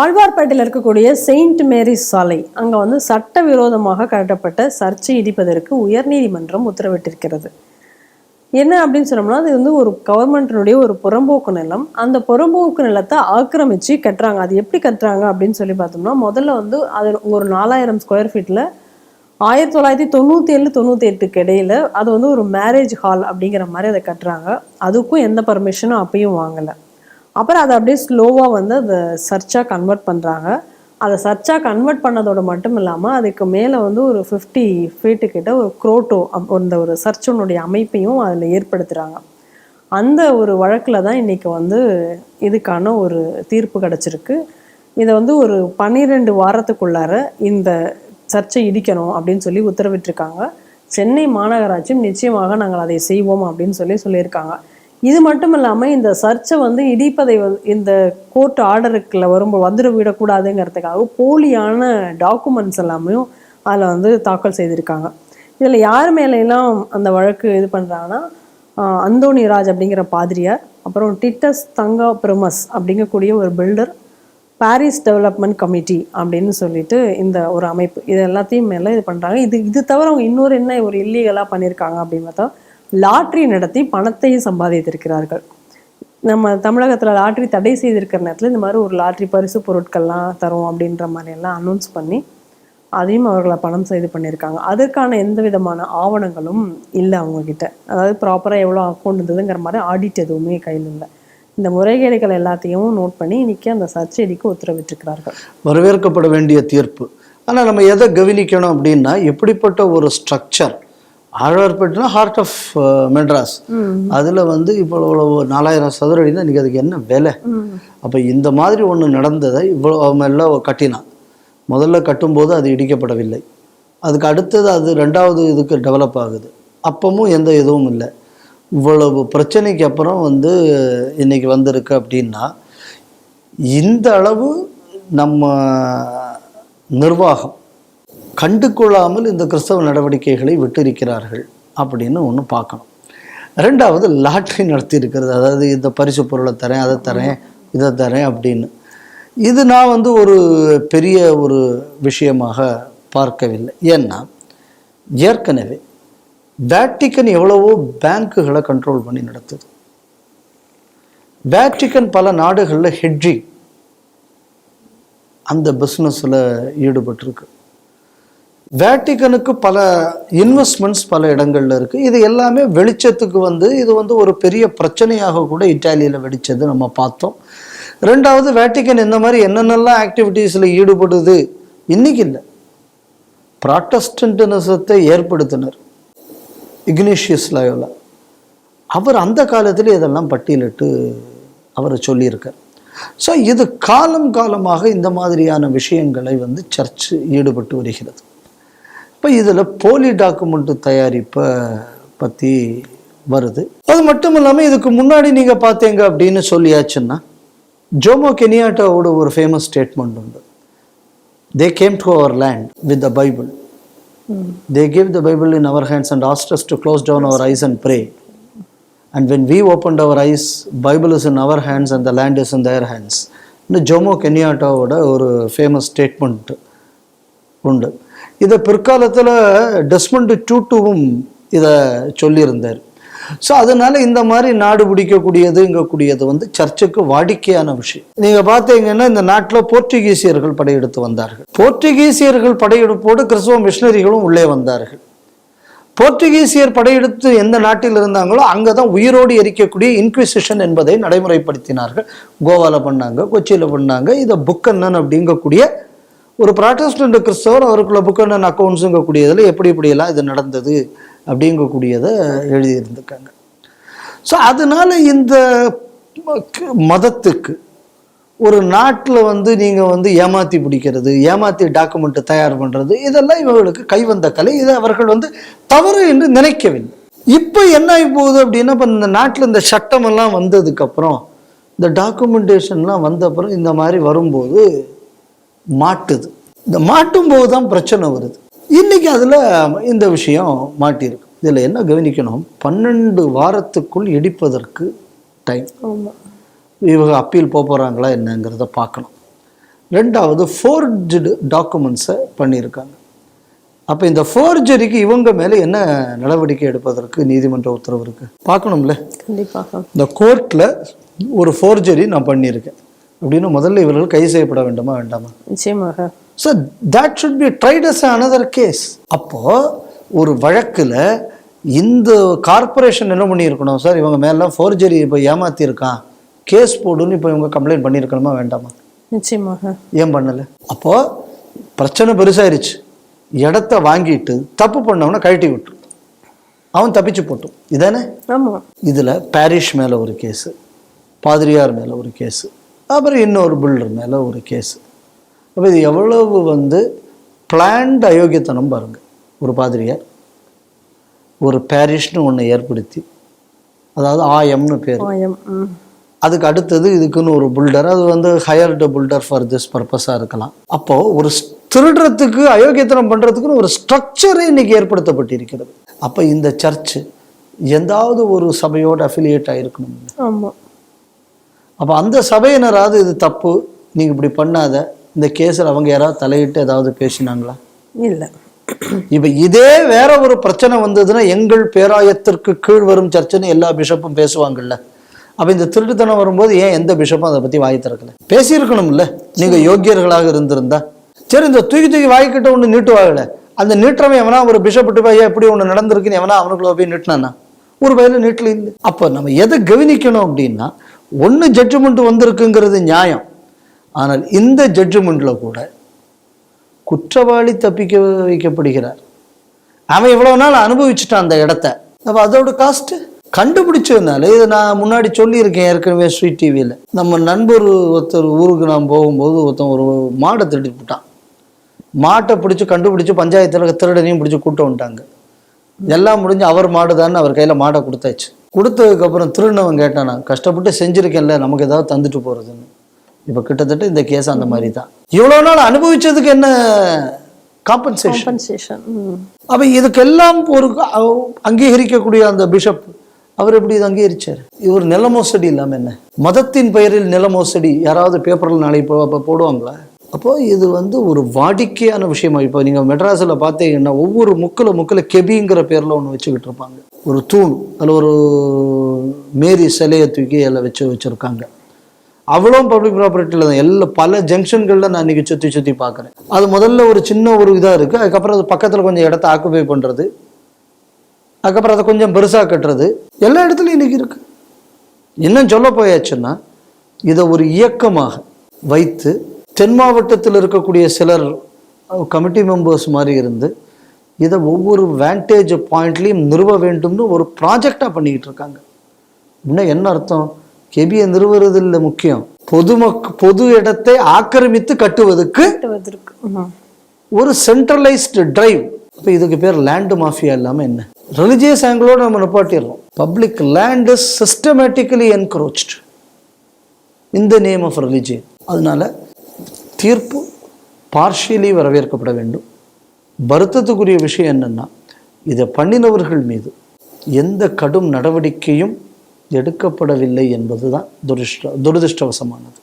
ஆழ்வார்பேட்டையில் இருக்கக்கூடிய Saint Mary's சாலை அங்கே வந்து சட்டவிரோதமாக கட்டப்பட்ட சர்ச்சை இடிப்பதற்கு உயர்நீதிமன்றம் உத்தரவிட்டிருக்கிறது. என்ன அப்படின்னு சொன்னோம்னா அது வந்து ஒரு கவர்மெண்ட்டினுடைய ஒரு புறம்போக்கு நிலம். அந்த புறம்போக்கு நிலத்தை ஆக்கிரமிச்சு கட்டுறாங்க. அது எப்படி கட்டுறாங்க அப்படின்னு சொல்லி பார்த்தோம்னா முதல்ல வந்து அது ஒரு நாலாயிரம் ஸ்கொயர் ஃபீட்டில் ஆயிரத்தி தொள்ளாயிரத்தி தொண்ணூற்றி ஏழு தொண்ணூற்றி எட்டுக்கு இடையில் அது வந்து ஒரு மேரேஜ் ஹால் அப்படிங்கிற மாதிரி அதை கட்டுறாங்க. அதுக்கும் எந்த பர்மிஷனும் அப்பயும் வாங்கலை. அப்புறம் அதை அப்படியே ஸ்லோவாக வந்து அதை சர்ச்சாக கன்வெர்ட் பண்ணுறாங்க அதை சர்ச்சாக கன்வெர்ட் பண்ணதோட மட்டும் இல்லாமல் அதுக்கு மேலே வந்து ஒரு ஃபிஃப்டி ஃபீட்டு கிட்ட ஒரு குரோட்டோ அந்த ஒரு சர்ச்சனுடைய அமைப்பையும் அதில் ஏற்படுத்துகிறாங்க அந்த ஒரு வழக்கில் தான் இன்றைக்கி வந்து இதுக்கான ஒரு தீர்ப்பு கிடச்சிருக்கு. இதை வந்து ஒரு பன்னிரெண்டு வாரத்துக்குள்ளார இந்த சர்ச்சை இடிக்கணும் அப்படின்னு சொல்லி உத்தரவிட்டிருக்காங்க. சென்னை மாநகராட்சியும் நிச்சயமாக நாங்கள் அதை செய்வோம் அப்படின்னு சொல்லி சொல்லியிருக்காங்க. இது மட்டும் இல்லாமல் இந்த சர்ச்சை வந்து இடிப்பதை இந்த கோர்ட் ஆர்டருக்குள்ள வரும்போது வந்துட விடக்கூடாதுங்கிறதுக்காக போலியான டாக்குமெண்ட்ஸ் எல்லாமே அதில் வந்து தாக்கல் செய்திருக்காங்க. இதில் யார் மேலாம் அந்த வழக்கு இது பண்ணுறாங்கன்னா அந்தோணி ராஜ் அப்படிங்கிற பாதிரியார் அப்புறம் டிட்டஸ் தங்கா பிரமஸ் அப்படிங்கக்கூடிய ஒரு பில்டர் பாரிஸ் டெவலப்மெண்ட் கமிட்டி அப்படின்னு சொல்லிட்டு இந்த ஒரு அமைப்பு. இது எல்லாத்தையும் மேலே இது பண்ணுறாங்க இது இது தவிர அவங்க இன்னொரு என்ன ஒரு இல்லீகலாக பண்ணியிருக்காங்க அப்படின்னு பார்த்தா லாட்ரி நடத்தி பணத்தையும் சம்பாதித்திருக்கிறார்கள். நம்ம தமிழகத்தில் லாட்ரி தடை செய்திருக்கிற நேரத்தில் இந்த மாதிரி ஒரு லாட்ரி பரிசு பொருட்கள்லாம் தரும் அப்படின்ற மாதிரி எல்லாம் அனௌன்ஸ் பண்ணி அதையும் அவர்களை பணம் செய்து பண்ணியிருக்காங்க. அதற்கான எந்த விதமான ஆவணங்களும் இல்லை அவங்கக்கிட்ட அதாவது ப்ராப்பராக எவ்வளோ அக்கௌண்ட் இருந்ததுங்கிற மாதிரி ஆடிட் எதுவுமே கையில் இல்லை. இந்த முறைகேடுகள் எல்லாத்தையும் நோட் பண்ணி இன்றைக்கி அந்த சர்ச்சைக்கு உத்தரவிட்டிருக்கிறார்கள். வரவேற்கப்பட வேண்டிய தீர்ப்பு. ஆனால் நம்ம எதை கவனிக்கணும் அப்படின்னா எப்படிப்பட்ட ஒரு ஸ்ட்ரக்சர் ஆழ்வார்பேட்டைனா ஹார்ட் ஆஃப் மெட்ராஸ் அதில் வந்து இப்போ இவ்வளவு நாலாயிரம் சதுர அடினா இன்றைக்கி அதுக்கு என்ன விலை? அப்போ இந்த மாதிரி ஒன்று நடந்ததை இவ்வளோ மெல்ல கட்டினான். முதல்ல கட்டும்போது அது இடிக்கப்படவில்லை. அதுக்கு அடுத்தது அது ரெண்டாவது இதுக்கு டெவலப் ஆகுது. அப்பவும் எந்த இதுவும் இல்லை. இவ்வளவு பிரச்சனைக்கு அப்புறம் வந்து இன்னைக்கு வந்திருக்கு அப்படின்னா இந்த அளவு நம்ம நிர்வாகம் கண்டு கொள்ளாமல் இந்த கிறிஸ்தவ நடவடிக்கைகளை விட்டிருக்கிறார்கள் அப்படின்னு ஒன்று பார்க்கணும். ரெண்டாவது லாட்ரி நடத்தி இருக்கிறது அதாவது இந்த பரிசு பொருளை தரேன் அதை தரேன் இதை தரேன் அப்படின்னு. இது நான் வந்து ஒரு பெரிய ஒரு விஷயமாக பார்க்கவில்லை. ஏன்னா ஏற்கனவே வேட்டிக்கன் எவ்வளவோ பேங்க்குகளை கண்ட்ரோல் பண்ணி நடத்துது. வேட்டிக்கன் பல நாடுகளில் ஹெட்ஜிங் அந்த பிஸ்னஸில் ஈடுபட்டிருக்கு. வேட்டிகனுக்கு பல இன்வெஸ்ட்மெண்ட்ஸ் பல இடங்கள்ல இருக்கு. இது எல்லாமே வெளிச்சத்துக்கு வந்து இது வந்து ஒரு பெரிய பிரச்சனையாக கூட இட்டாலியில் வெடிச்சது நம்ம பார்த்தோம். ரெண்டாவது வேட்டிகன் இந்த மாதிரி என்னென்னலாம் ஆக்டிவிட்டீஸில் ஈடுபடுது? இன்னைக்கு இல்லை. ப்ராட்டஸ்டன்டினிசத்தை ஏற்படுத்தினர். இக்னேஷியஸ் லயோலா அவர் அந்த காலத்தில் இதெல்லாம் பட்டியலிட்டு அவர் சொல்லியிருக்கார். ஸோ இது காலம் காலமாக இந்த மாதிரியான விஷயங்களை வந்து சர்ச் ஈடுபட்டு வருகிறது. இப்போ இதில் போலி டாக்குமெண்ட் தயாரிப்பை பற்றி வருது. அது மட்டும் இல்லாமல் இதுக்கு முன்னாடி நீங்கள் பார்த்தீங்க அப்படின்னு சொல்லியாச்சுன்னா ஜோமோ கெனியாட்டாவோட ஒரு ஃபேமஸ் ஸ்டேட்மெண்ட் உண்டு. They came to our land with the Bible they give the Bible in our hands and asked us to close down our eyes and pray and when we open our eyes Bible is in our hands and the land is in their hands இந்த Jomo கென்யாட்டாவோட ஒரு famous statement உண்டு. இதை பிற்காலத்தில் Desmond டூட்டுவும் இதை சொல்லியிருந்தார். So அதனால இந்த மாதிரி நாடு பிடிக்கக்கூடியதுங்கக்கூடியது வந்து சர்ச்சுக்கு வாடிக்கையான விஷயம். நீங்க பார்த்தீங்கன்னா இந்த நாட்டில் போர்ச்சுகீசியர்கள் படையெடுத்து வந்தார்கள். போர்ச்சுகீசியர்கள் படையெடுப்போடு கிறிஸ்தவ மிஷினரிகளும் உள்ளே வந்தார்கள். போர்ச்சுகீசியர் படையெடுத்து எந்த நாட்டில் இருந்தாங்களோ அங்கே தான் உயிரோடு எரிக்கக்கூடிய இன்குவிசிஷன் என்பதை நடைமுறைப்படுத்தினார்கள். கோவாவில் பண்ணாங்க கொச்சியில் பண்ணாங்க இதை புக்கண்ணன் அப்படிங்கக்கூடிய ஒரு ப்ராட்டஸ்டன்ட் கிறிஸ்தவர் அவருக்குள்ள புக்கன்னன் அக்கௌண்ட்ஸுங்கக்கூடியதில் எப்படி இப்படியெல்லாம் இது நடந்தது அப்படிங்கக்கூடியதை எழுதியிருந்திருக்காங்க. ஸோ அதனால் இந்த மதத்துக்கு ஒரு நாட்டில் வந்து நீங்கள் வந்து ஏமாத்தி பிடிக்கிறது ஏமாத்தி டாக்குமெண்ட்டு தயார் பண்ணுறது இதெல்லாம் இவர்களுக்கு கைவந்த கலை. இதை அவர்கள் வந்து தவறு என்று நினைக்கவில்லை. இப்போ என்ன ஆகி போகுது அப்படின்னா இப்போ இந்த நாட்டில் இந்த சட்டமெல்லாம் வந்ததுக்கப்புறம் இந்த டாக்குமெண்டேஷன்லாம் வந்த அப்புறம் இந்த மாதிரி வரும்போது மாட்டுது. இந்த மாட்டும் போது தான் பிரச்சனை வருது. இன்னைக்கு அதில் இந்த விஷயம் மாட்டியிருக்கு. இதில் என்ன கவனிக்கணும்? பன்னெண்டு வாரத்துக்குள் இடிப்பதற்கு டைம் இவங்க அப்பீல் போக போகிறாங்களா என்னங்கிறத பார்க்கணும். ரெண்டாவது ஃபோர்ஜு டாக்குமெண்ட்ஸை பண்ணியிருக்காங்க. அப்போ இந்த ஃபோர்ஜரிக்கு இவங்க மேலே என்ன நடவடிக்கை எடுப்பதற்கு நீதிமன்ற உத்தரவு இருக்கு? பார்க்கணும்ல? கண்டிப்பாக இந்த கோர்ட்டில் ஒரு ஃபோர்ஜரி நான் பண்ணியிருக்கேன். அப்படின்னு முதல்ல இவர்கள் கைது செய்யப்பட வேண்டுமா வேண்டாமா? நிச்சயமாக. So that should be tried as another case அப்போ ஒரு வழக்கில் இந்த கார்ப்பரேஷன் என்ன பண்ணியிருக்கணும்? சார் இவங்க மேலாம் ஃபோர்ஜரி இப்போ ஏமாத்திருக்கான் கேஸ் போடுன்னு இப்போ இவங்க கம்ப்ளைண்ட் பண்ணியிருக்கணுமா வேண்டாமா? நிச்சயமாக. ஏன் பண்ணலை? அப்போ பிரச்சனை பெருசாயிருச்சு. இடத்த வாங்கிட்டு தப்பு பண்ணவனை கழட்டி விட்டு. அவன் தப்பிச்சு போட்டும் இதானே? ஆமா. இதில் பாரிஷ் மேலே ஒரு கேஸு பாதிரியார் மேலே ஒரு கேஸு அப்புறம் இன்னொரு பில்டர் மேலே ஒரு கேஸு. அப்போ இது எவ்வளவு வந்து பிளான்ட் அயோக்கியத்தனம் பாருங்க. ஒரு பாதிரியார் ஒரு பாரிஷ்னு ஒன்று ஏற்படுத்தி அதாவது ஆயம்னு பேர். அதுக்கு அடுத்தது இதுக்குன்னு ஒரு பில்டர் அது வந்து ஹையர்டு பில்டர் ஃபார் திஸ் பர்பஸாக இருக்கலாம். அப்போது ஒரு திருடுறதுக்கு அயோக்கியத்தனம் பண்ணுறதுக்குன்னு ஒரு ஸ்ட்ரக்சரே இன்னைக்கு ஏற்படுத்தப்பட்டிருக்கிறது. அப்போ இந்த சர்ச்சு எந்தாவது ஒரு சபையோடு அஃபிலியேட் ஆகிருக்கணும் ஆமா. அப்போ அந்த சபையினராவது இது தப்பு நீங்கள் இப்படி பண்ணாத இந்த கேஸில் அவங்க யாராவது தலையிட்டு ஏதாவது பேசினாங்களா? இல்ல. இப்போ இதே வேற ஒரு பிரச்சனை வந்ததுன்னா எங்கள் பேராயத்திற்கு கீழ் வரும் சர்ச்சுன்னு எல்லா பிஷப்பும் பேசுவாங்கல்ல. அப்போ இந்த திருட்டுத்தனம் வரும்போது ஏன் எந்த பிஷப்பும் அதை பற்றி வாய் திறக்கல? பேசியிருக்கணும்ல. நீங்கள் யோக்கியர்களாக இருந்திருந்தா. சரி இந்த தூக்கி தூக்கி வாய்க்கிட்ட ஒன்று நீட்டுவாங்கல்ல. அந்த நீட்டுறவன் எவனா ஒரு பிஷப் போய் எப்படி ஒன்று நடந்திருக்குன்னு எவனா அவனுக்குள்ள போய் நீட்டினானா? ஒரு வயல நீட்டில் இல்லை. அப்போ நம்ம எதை கவனிக்கணும் அப்படின்னா ஒன்று ஜட்ஜ்மெண்ட் வந்திருக்குங்கிறது நியாயம். ஆனால் இந்த ஜட்ஜ்மெண்ட்டில் கூட குற்றவாளி தப்பிக்க வைக்கப்படுகிறார். அவன் இவ்வளோ நாள் அனுபவிச்சுட்டான் அந்த இடத்த. அப்போ அதோட காஸ்ட்டு கண்டுபிடிச்சதுனால இது நான் முன்னாடி சொல்லியிருக்கேன் ஏற்கனவே ஸ்வீட் டிவியில். நம்ம நண்பர் ஒருத்தர் ஊருக்கு நான் போகும்போது ஒருத்தன் ஒரு மாடை திருடிட்டு போட்டான் மாட்டை பிடிச்சி கண்டுபிடிச்சி பஞ்சாயத்தில் திருடனையும் பிடிச்சி கூட்ட வந்துட்டாங்க. எல்லாம் முடிஞ்சு அவர் மாடு தான் அவர் கையில் மாடை கொடுத்தாச்சு. கொடுத்ததுக்கப்புறம் திருநவன் கேட்டானா கஷ்டப்பட்டு செஞ்சுருக்கேன்ல நமக்கு ஏதாவது தந்துட்டு போகிறதுன்னு இப்போ கிட்டத்தட்ட இந்த கேஸ் அந்த மாதிரி தான் இவ்வளோ நாள் அனுபவிச்சதுக்கு என்ன காம்பன்சேஷன் அப்ப இதுக்கெல்லாம் ஒரு அங்கீகரிக்கக்கூடிய அந்த பிஷப் அவர் எப்படி இது அங்கீகரிச்சார்? இது ஒரு நில மோசடி இல்லாம என்ன? மதத்தின் பெயரில் நில மோசடி யாராவது பேப்பரில் நாளைக்கு போ அப்போ போடுவாங்களா? அப்போது இது வந்து ஒரு வாடிக்கையான விஷயமா? இப்போ நீங்கள் மெட்ராஸில் பார்த்தீங்கன்னா ஒவ்வொரு முக்கில் முக்கில் கெபிங்கிற பேரில் ஒன்று வச்சுக்கிட்டு இருப்பாங்க. ஒரு தூண் அதில் ஒரு மேரி சிலையை தூக்கி அதில் வச்சு வச்சுருக்காங்க. அவ்வளோ பப்ளிக் ப்ராப்பர்ட்டியில் தான். எல்லா பல ஜங்ஷன்களில் நான் இன்னைக்கு சுற்றி சுற்றி பார்க்குறேன். அது முதல்ல ஒரு சின்ன ஒரு இதாக இருக்குது அதுக்கப்புறம் அது பக்கத்தில் கொஞ்சம் இடத்த ஆக்குபை பண்ணுறது அதுக்கப்புறம் அதை கொஞ்சம் பெருசாக கட்டுறது. எல்லா இடத்துலையும் இன்றைக்கி இருக்குது இன்னும் சொல்ல போயாச்சுன்னா இதை ஒரு இயக்கமாக வைத்து தென் மாவட்டத்தில் இருக்கக்கூடிய சிலர் கமிட்டி மெம்பர்ஸ் மாதிரி இருந்து இதை ஒவ்வொரு வேண்டேஜ் பாயிண்ட்லையும் நிறுவ வேண்டும்னு ஒரு ப்ராஜெக்டாக பண்ணிக்கிட்டு இருக்காங்க. இன்னும் என்ன அர்த்தம்? கெபியை நிறுவுறது இல்லை முக்கியம். பொதுமக் பொது இடத்தை ஆக்கிரமித்து கட்டுவதற்கு ஒரு சென்ட்ரலைஸ்டு டிரைவ் அப்போ இதுக்கு பேர் லேண்டு மாஃபியா இல்லாமல் என்ன? ரிலிஜியஸ் ஆங்கிளோட நம்ம நிப்பாட்டிடுறோம். Public land is systematically encroached இந்த நேம் ஆஃப் ரிலிஜியன் அதனால தீர்ப்பு பார்ஷியலி வரவேற்கப்பட வேண்டும். வருத்தத்துக்குரிய விஷயம் என்னென்னா இதை பண்ணினவர்கள் மீது எந்த கடும் நடவடிக்கையும் எடுக்கப்படவில்லை என்பது தான் துரிஷ்ட துரதிருஷ்டவசமானது.